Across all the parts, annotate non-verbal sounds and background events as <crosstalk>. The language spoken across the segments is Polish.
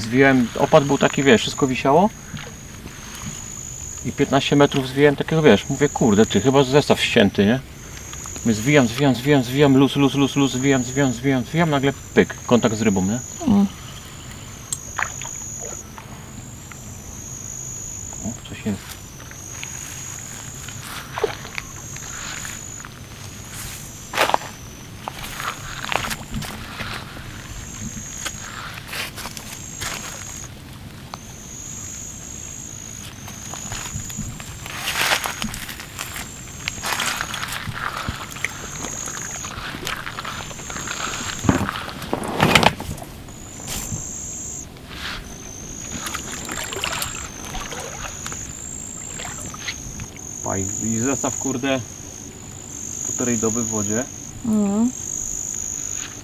zwijałem, opad był taki, wiesz, wszystko wisiało. I 15 metrów zwijałem takiego, wiesz, mówię, kurde, ty, chyba zestaw ścięty, nie? Mówię, zwijam, zwijam, zwijam, zwijam, luz, luz, luz, luz, zwijam, zwijam, zwijam, zwijam, nagle pyk, kontakt z rybą, nie? O. O, coś jest. Faj. I zestaw, kurde, półtorej doby w wodzie. No.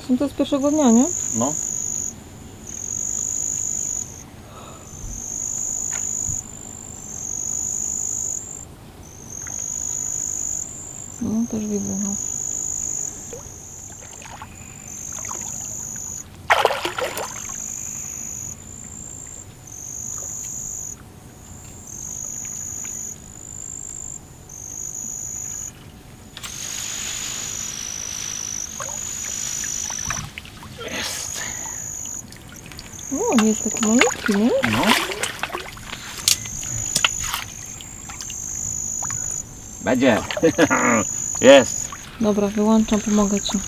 Są to z pierwszego dnia, nie? No, też widzę, no. Jest. Jest taki malutki, nie? No. Będzie. <laughs> Jest. Dobra, wyłączam, pomogę ci.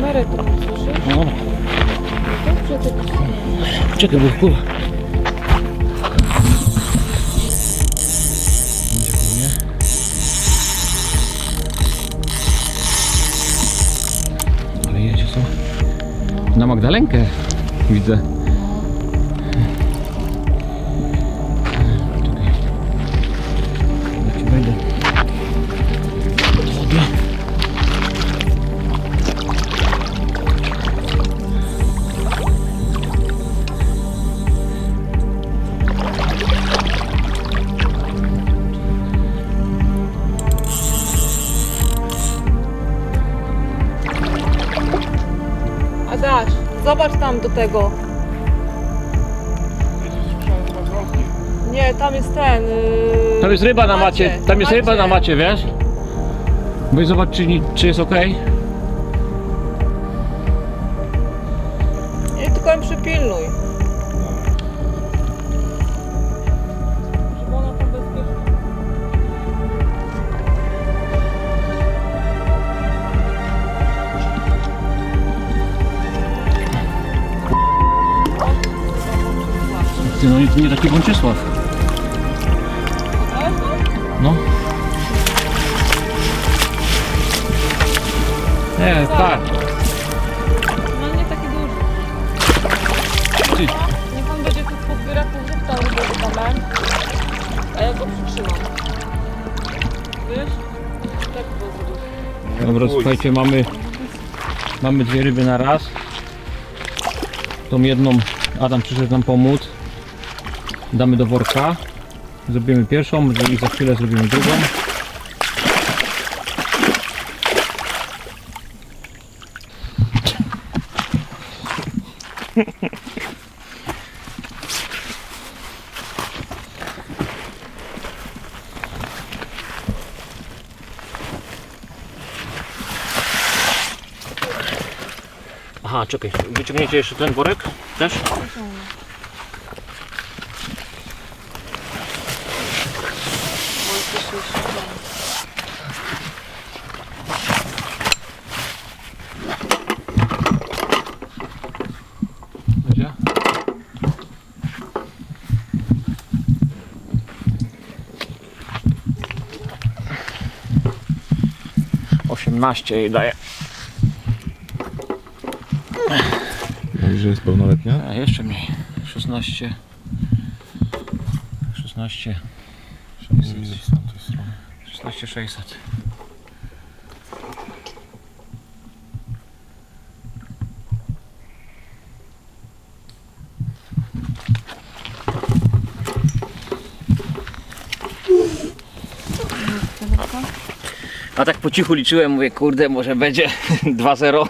Kamerę tu, słyszysz? No, Dobrze, ty... czekaj, bo kurwa. Ale jedzie co? Na Magdalenkę widzę. Tam do tego. Nie, tam jest ten. Yy... Tam jest ryba na macie, tam jest ryba na macie. wiesz? Weź zobacz, czy, czy jest ok. Nie, tylko ją przypilnuj. Ty no nie, nie taki Bączysław. No. Nie, tak. No nie taki duży. Ty. Niech on będzie tu pozbiera pół do kamer. A ja go przytrzymam. Wiesz? Tak było za duży. Dobra, słuchajcie, mamy, mamy dwie ryby na raz. Tą jedną Adam przyszedł nam pomóc. Damy do worka. Zrobimy pierwszą i za chwilę zrobimy drugą. Aha, czekaj, wyciągniecie jeszcze ten worek też? 18 jej daje. Mówisz, że jest pełnoletnia? A jeszcze mniej. 16. 16. 16 600. A tak po cichu liczyłem, mówię, kurde, może będzie <laughs> 2-0.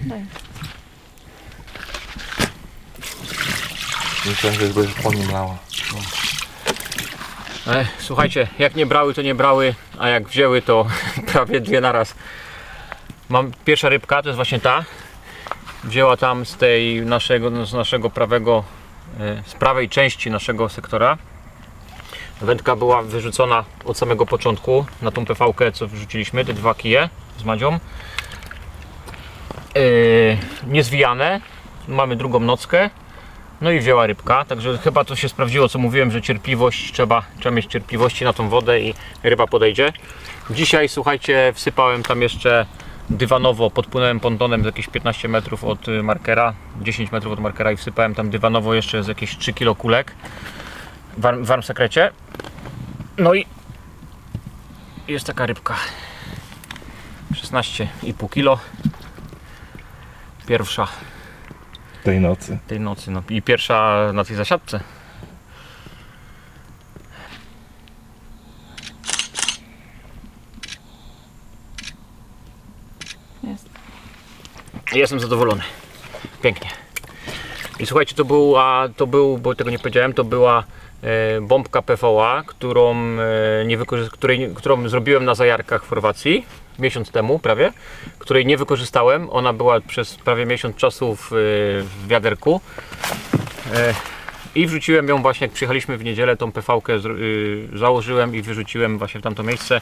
Daj. Myślałem, że będziesz po nim lała. E, słuchajcie, jak nie brały, to nie brały, a jak wzięły, to <laughs> prawie dwie naraz. Mam pierwsza rybka, to jest właśnie ta. Wzięła tam z tej naszego, z naszego prawego, e, z prawej części naszego sektora. Wędka była wyrzucona od samego początku na tą PV-kę, co wrzuciliśmy, te dwa kije z Madzią. E, niezwijane. Mamy drugą nockę. No i wzięła rybka, także chyba to się sprawdziło, co mówiłem, że cierpliwość trzeba, trzeba mieć cierpliwości na tą wodę i ryba podejdzie. Dzisiaj, słuchajcie, wsypałem tam jeszcze dywanowo, podpłynąłem pontonem z jakieś 15 metrów od y, markera, 10 metrów od markera i wsypałem tam dywanowo jeszcze z jakieś 3 kg kulek w w sekrecie. No i jest taka rybka. 16,5 kg. Pierwsza Tej nocy. tej nocy. No. I pierwsza na tej zasiadce. Jest. Jestem zadowolony. Pięknie. I słuchajcie, to była, to był, bo tego nie powiedziałem, to była e, bombka PVA, którą, e, nie której, którą zrobiłem na zajarkach w Chorwacji miesiąc temu prawie, której nie wykorzystałem. Ona była przez prawie miesiąc czasu w, e, w wiaderku. E, I wrzuciłem ją właśnie, jak przyjechaliśmy w niedzielę, tą PV-kę y, założyłem i wyrzuciłem właśnie w tamto miejsce.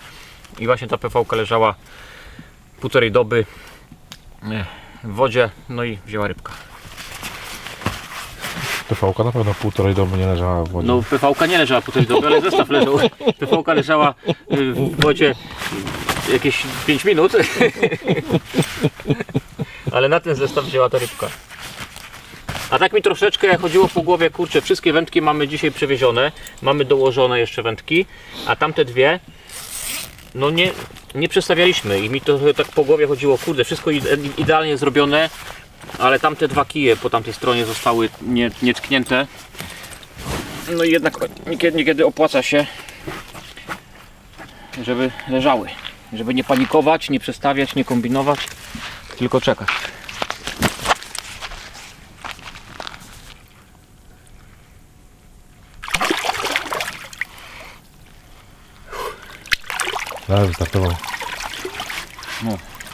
I właśnie ta PV-ka leżała półtorej doby e, w wodzie, no i wzięła rybka. TV-ka na pewno półtorej doby nie leżała w wodzie. No PV-ka nie leżała półtorej doby, ale zestaw leżał. <laughs> PV-ka leżała y, w wodzie jakieś 5 minut. <laughs> Ale na ten zestaw wzięła ta rybka. A tak mi troszeczkę chodziło po głowie, kurczę, wszystkie wędki mamy dzisiaj przewiezione, mamy dołożone jeszcze wędki, a tamte dwie, no nie, nie przestawialiśmy i mi to tak po głowie chodziło, kurde, wszystko ide- idealnie zrobione, ale tamte dwa kije po tamtej stronie zostały nie, nietknięte. No i jednak niekiedy, niekiedy opłaca się, żeby leżały. Żeby nie panikować, nie przestawiać, nie kombinować, tylko czekać. Ale wystartował.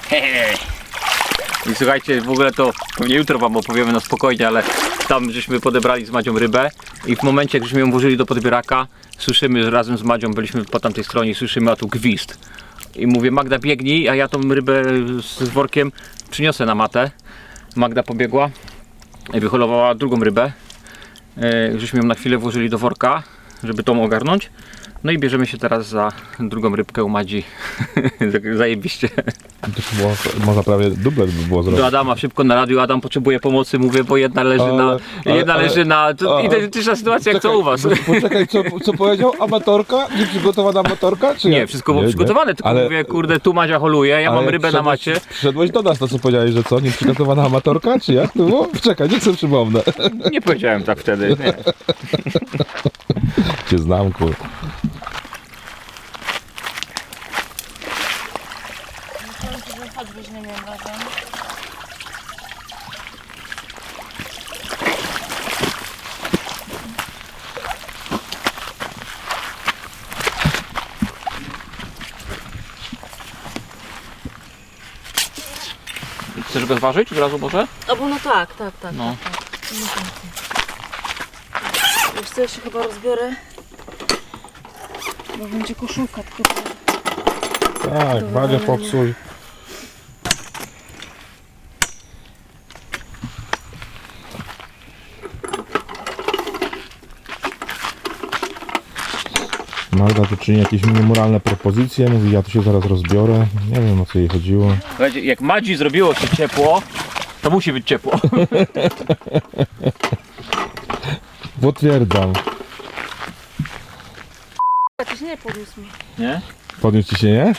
Hehe. I słuchajcie, w ogóle to pewnie jutro wam opowiemy na spokojnie, ale tam żeśmy podebrali z Madzią rybę i w momencie, jak żeśmy ją włożyli do podbieraka, słyszymy razem z Madzią, byliśmy po tamtej stronie, słyszymy a tu gwizd. I mówię, Magda biegnij, a ja tą rybę z workiem przyniosę na matę. Magda pobiegła i wyholowała drugą rybę. E, Żeśmy ją na chwilę włożyli do worka, żeby tą ogarnąć. No i bierzemy się teraz za drugą rybkę u Madzi. <laughs> Zajebiście. To by było, można prawie dublet by było zrobić. Do Adama szybko na radiu, Adam potrzebuje pomocy, mówię, bo jedna leży Ale- na. ale- jedna ale- leży na. Identyczna sytuacja jak co u was. Poczekaj, co, co powiedział? Amatorka? Nieprzygotowana amatorka? Czy Nie, jak? wszystko było Nie, nie. przygotowane, tylko Ale- mówię, kurde, tu Madzia holuje, ja mam rybę na macie. Przyszedłeś do nas, to co powiedziałeś, że co? Nieprzygotowana amatorka? Czy jak to było? Czekaj, niech sobie przypomnę. Nie powiedziałem tak wtedy. Nie. Cię znam, kur. Myślałam, że chodź weźmiemy razem. Go zważyć od razu może? Albo no tak, tak, tak. No. tak, tak. No tak. Wiesz co, ja się chyba rozbiorę. Bo będzie koszulka, tylko Tak, Badzia popsuj. Magda tu czyni jakieś niemoralne propozycje, mówi ja tu się zaraz rozbiorę. Nie wiem o co jej chodziło. Słuchajcie, jak Madzi zrobiło się ciepło, to musi być ciepło. <laughs> Potwierdzam. Jakiś nie podniósł mi. Nie? Podniósł ci się, nie?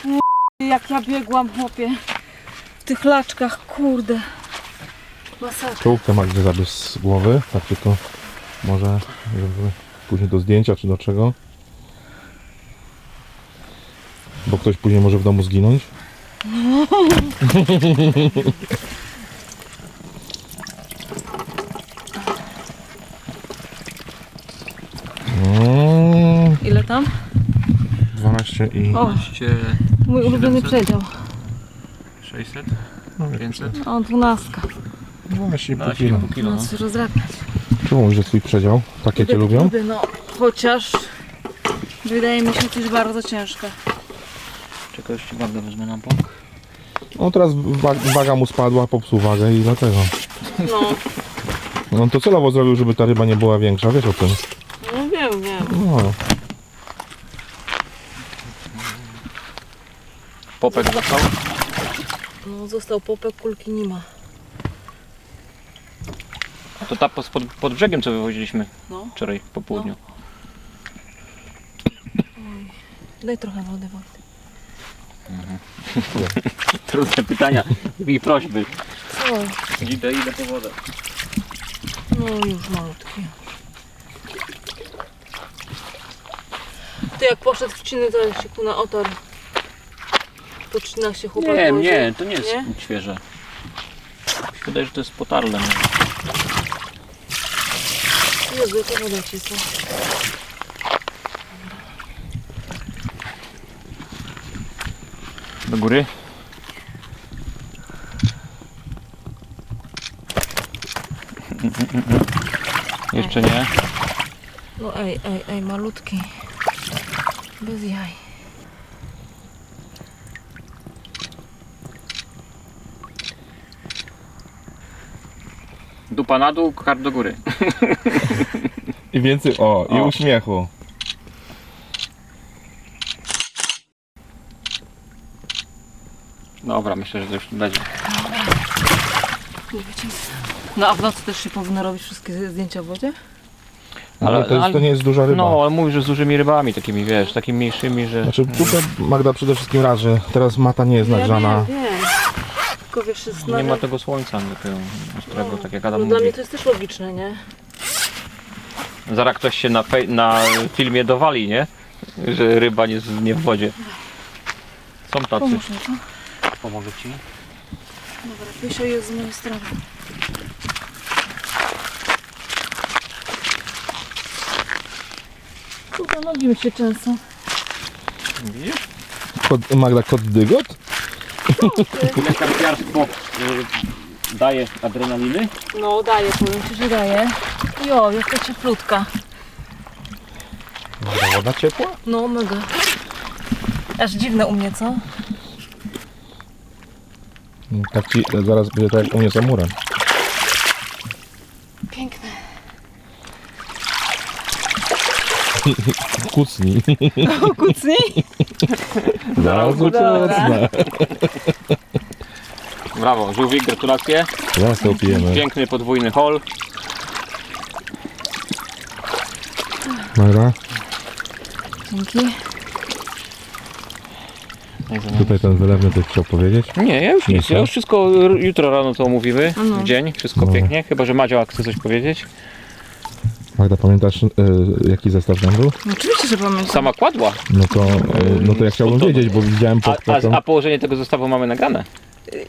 Jak ja biegłam, chłopie. W tych laczkach, kurde. Masakra. Czołówkę Magdzie zabierz z głowy, tak tylko może żeby później do zdjęcia czy do czego. Bo ktoś później może w domu zginąć. Mm, <laughs> Ile tam? 12 i... O, mój ulubiony 700? przedział. 600? 500? O, dwunastka. 12,5 kilo. kilo. No, No. co rozrabiać. Czemu mówisz, że twój przedział? Takie cię lubią? No. Chociaż wydaje mi się coś bardzo ciężkie. Czekaj, ci wagę wezmę na bok. No teraz wa- waga mu spadła, popsuł wagę i dlatego. No, No to celowo zrobił, żeby ta ryba nie była większa, wiesz o tym. no wiem, wiem. No. Popek został? No, został popek, kulki nie ma. To ta pod, pod brzegiem, co wywoziliśmy No. wczoraj po południu. Daj trochę wody, Wojtek. <laughs> Trudne pytania i prośby. Co? Idę, idę po wodę. No już malutki. Ty jak poszedł w ciny, to się ku na otar. Po czynach się chłopak Nie, nie, to nie jest Nie? świeże. Mi się wydaje, że to jest potarle. Jezu, jaka woda ci Do góry? <laughs> Jeszcze nie. No ej, ej, ej, malutki. Bez jaj. Dupa na dół, karp do góry. I więcej, o, i uśmiechu. Dobra, myślę, że to już będzie. Nie. No a w nocy też się powinno robić wszystkie zdjęcia w wodzie? Ale, Ale- to, jest, ale- to nie jest duża ryba. No, ale mówisz, że z dużymi rybami, takimi wiesz, takimi mniejszymi, że... Znaczy tutaj Magda przede wszystkim raz, że teraz mata nie jest nagrzana. Ja wiem, wiem. Tylko wiesz, jest Nie ma tego słońca takiego ostrego, tak jak Adam No dla mówi. mnie to jest też logiczne, nie? Zaraz ktoś się na, fej- na filmie dowali, nie? Że ryba nie, z- nie w wodzie. Są tacy. Pomóż mi to. Pomogę ci. Dobra, piesio jest z mojej strony. Kurwa, nogi mi się często. Widzisz? Kod, Magda kod dygot? Karpiarstwo y, daje adrenaliny? No daje, powiem Ci, że daje. Jo, jaka cieplutka. Magda woda ciepła? No mega. Aż dziwne u mnie, co? Tak ci zaraz będzie tak jak u mnie z amurem. Piękne. <laughs> Kucnij. Kucnij? <laughs> Zaraz Dobra. Brawo, żółwik, gratulacje. Zaraz to pijemy. Piękny podwójny hol. Magda, Dzięki. Tutaj ten wylewny coś chciał powiedzieć. Nie, ja już Nie nic. Ja już wszystko r- jutro rano to omówimy. No. W dzień. Wszystko No. pięknie. Chyba, że Madzia chce coś powiedzieć. Magda, pamiętasz y, jaki zestaw tam był? No, oczywiście, że pamiętam. Sama kładła. No to, y, no to ja chciałbym wiedzieć, bo widziałem A, pod a, a położenie tego zestawu mamy nagrane.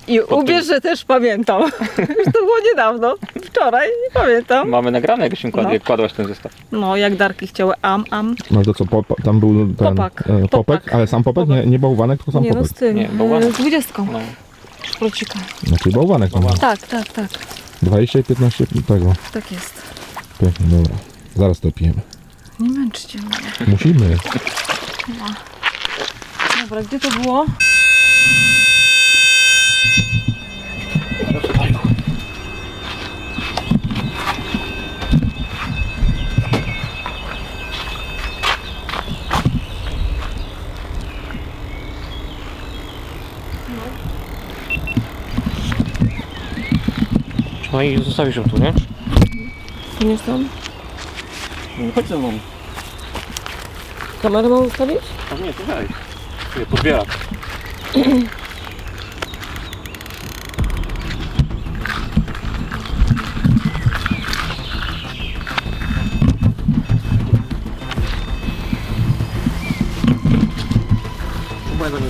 I tym- uwierz, że też pamiętam. <laughs> Już to było niedawno. Wczoraj, nie pamiętam. Mamy nagrane, jak się kład, No. jak kładłaś ten zestaw. No, jak darki chciały am, am. No to co, pop, tam był ten Popak. e, popek, Popak. ale sam popek, Nie, nie bałwanek, tylko sam Nie no, popek. z tym. Nie, bałwanek. z dwudziestką. No. Szprocika. Znaczy bałwanek tam. Tak, tak, tak. 20 i 15 tego. Tak jest. Pięknie, dobra. Zaraz to pijemy. Nie męczcie mnie. Musimy. Dobra, gdzie to było? No i zostawisz ją tu, nie? Tu nie tam? No, Chodź ze mną. Kamerę mam ustawić? A nie, to daj. Nie, podbieram.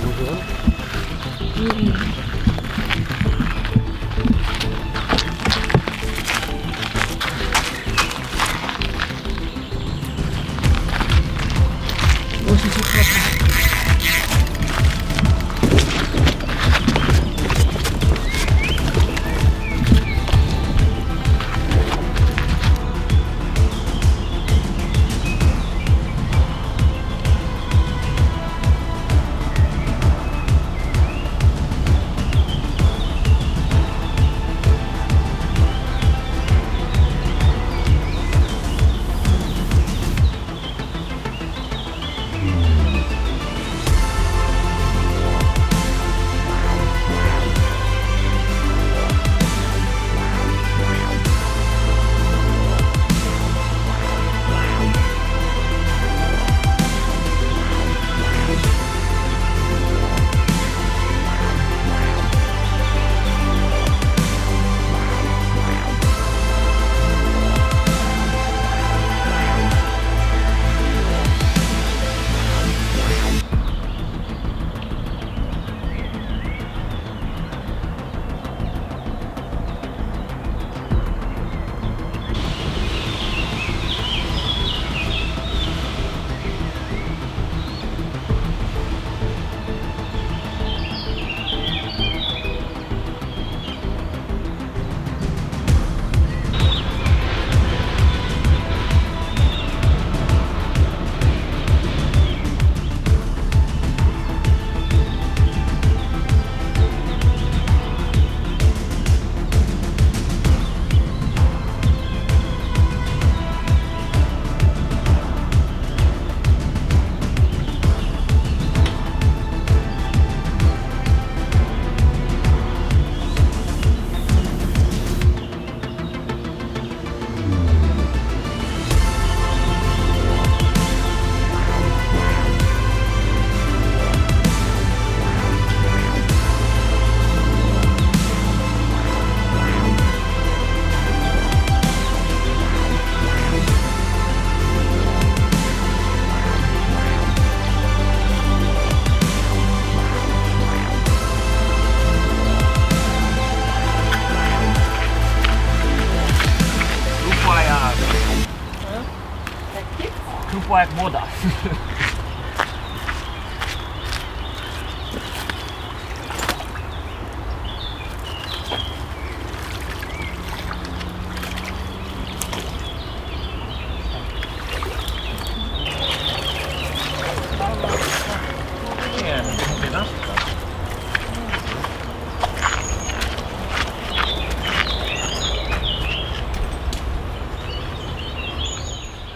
Chyba ja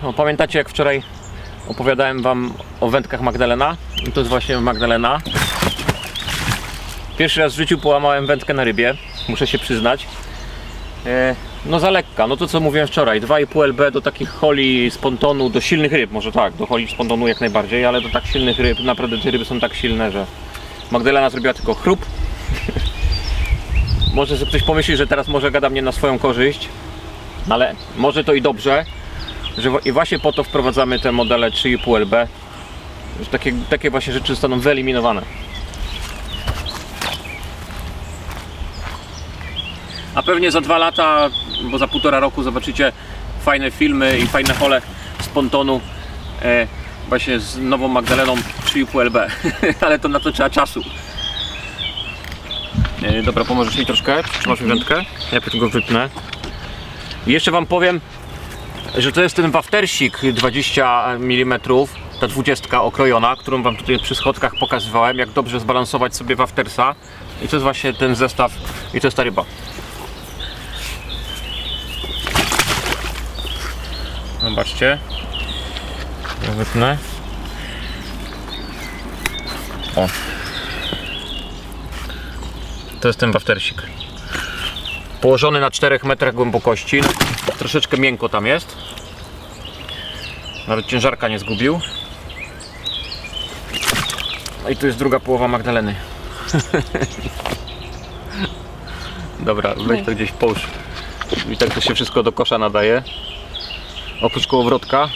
No, pamiętacie jak wczoraj opowiadałem wam o wędkach Magdalena? I to jest właśnie Magdalena. Pierwszy raz w życiu połamałem wędkę na rybie, muszę się przyznać. E, no za lekka, no to co mówiłem wczoraj, 2,5 LB do takich holi z pontonu, do silnych ryb, może tak, do holi z pontonu jak najbardziej, ale do tak silnych ryb, naprawdę te ryby są tak silne, że Magdalena zrobiła tylko chrup. <laughs> może sobie ktoś pomyśli, że teraz może gada mnie na swoją korzyść, ale może to i dobrze, że i właśnie po to wprowadzamy te modele 3,5 LB, że takie, takie właśnie rzeczy zostaną wyeliminowane. A pewnie za dwa lata, bo za półtora roku zobaczycie fajne filmy i fajne hole z pontonu e, właśnie z nową Magdaleną 3,5 LB, <laughs> ale to na to trzeba czasu. Yy, dobra, pomożesz mi troszkę? Trzymasz mi wędkę? Ja tego wypnę. I jeszcze wam powiem, że to jest ten waftersik 20 mm, ta 20 okrojona, którą wam tutaj przy schodkach pokazywałem, jak dobrze zbalansować sobie waftersa. I to jest właśnie ten zestaw i to jest ta ryba. Zobaczcie. Ja wypnę. O. To jest ten waftersik. Położony na 4 metrach głębokości. Troszeczkę miękko tam jest. Nawet ciężarka nie zgubił. No i tu jest druga połowa Magdaleny. <laughs> Dobra, weź to gdzieś połóż. I tak to się wszystko do kosza nadaje. Oprócz kołowrotka.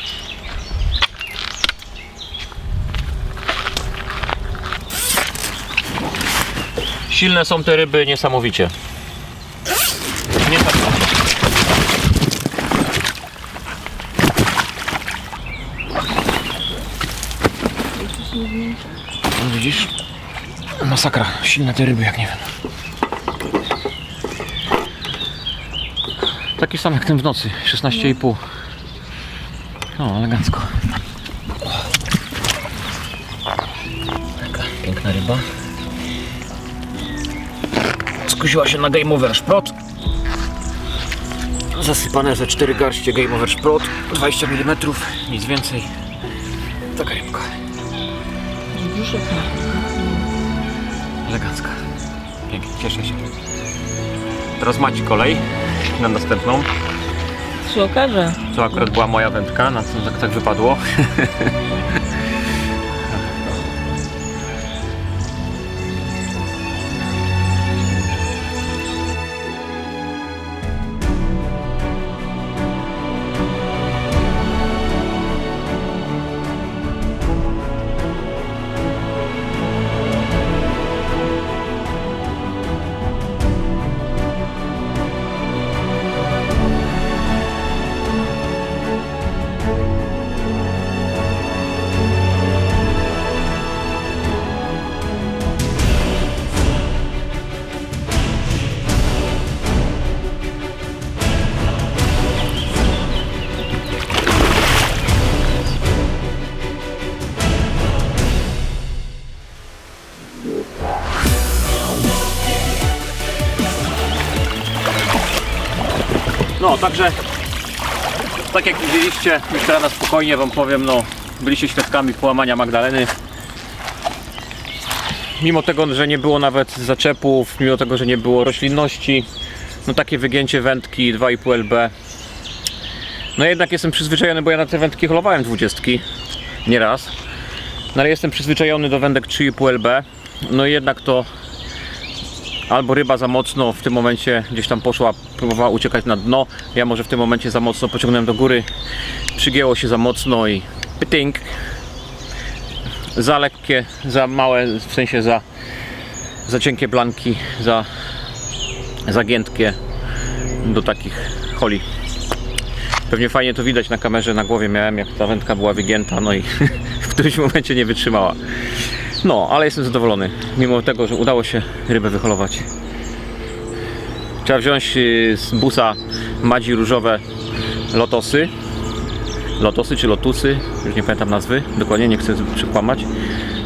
Silne są te ryby niesamowicie. No widzisz? Masakra. Silne te ryby jak nie wiem. Taki sam jak ten w nocy. 16,5. No, elegancko. Taka piękna ryba. Skusiła się na Game Over Szprot. Zasypane ze 4 garście Game Over Szprot. 20 mm, nic więcej. Taka rybka. Brzuszek ma. Elegancka. Pięknie, cieszę się. Teraz macie kolej na następną. Się okaże. To akurat była moja wędka, na co tak, tak wypadło. <laughs> także tak jak widzieliście, już teraz na spokojnie wam powiem, no byliście świadkami połamania Magdaleny. Mimo tego, że nie było nawet zaczepów, mimo tego, że nie było roślinności, no takie wygięcie wędki 2,5 lb. No jednak jestem przyzwyczajony, bo ja na te wędki holowałem 20 nieraz. No ale jestem przyzwyczajony do wędek 3,5 lb. No i jednak to albo ryba za mocno w tym momencie gdzieś tam poszła, próbowała uciekać na dno. Ja może w tym momencie za mocno pociągnąłem do góry, przygięło się za mocno i pytink. Za lekkie, za małe, w sensie za, za cienkie blanki, za zagiętkie do takich holi. Pewnie fajnie to widać na kamerze na głowie miałem, jak ta wędka była wygięta, no i <laughs> w którymś momencie nie wytrzymała. No, ale jestem zadowolony, mimo tego, że udało się rybę wyholować. Trzeba wziąć y, z busa madzi różowe lotosy. Lotosy czy lotusy, już nie pamiętam nazwy, dokładnie nie chcę przekłamać.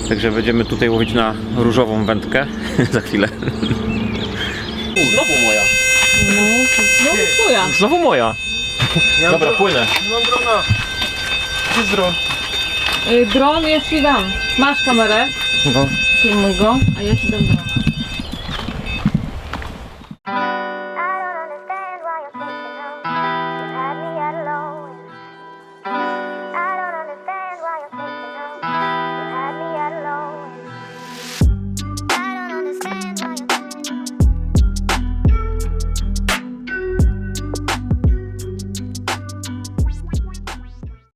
Także będziemy tutaj łowić na różową wędkę <laughs> za chwilę. Znowu moja. No, znowu twoja. Znowu moja. Dobra, płynę. Mam drona. Gdzie jest dron? Y, Dron ci dam. Masz kamerę, No. filmuj go, a ja ci dam drona.